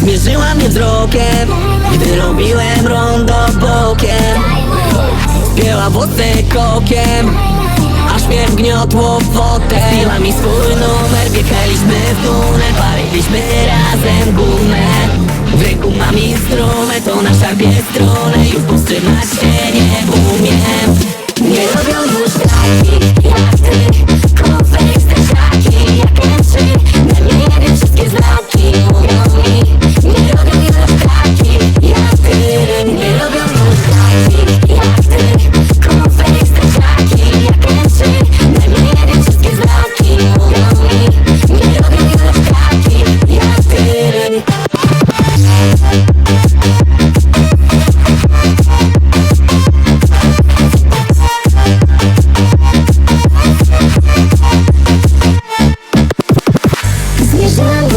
Zmierzyła mnie wzrokiem, gdy robiłem rondo bokiem. Biała włosy kokiem, aż mnie wgniotło w fotel Biła mi swój numer, wjechaliśmy w tunel Paliliśmy razem gumę W ręku mam instrument, ona szarpie strunę Już powstrzymać się nie umiem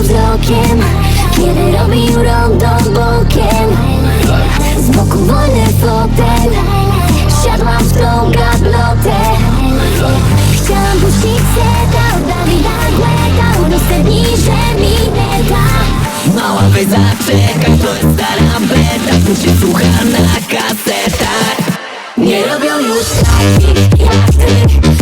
wzrokiem Kiedy robił rondo bokiem Z boku wolny fotel Siadłam w tą gablotę. Chciałam puścić se dawda Widagłe dał listę niże mineta Mała weź zaczekaj, to jest stara beta Tu się słucha na kasetach. Nie robią już takich jak ty.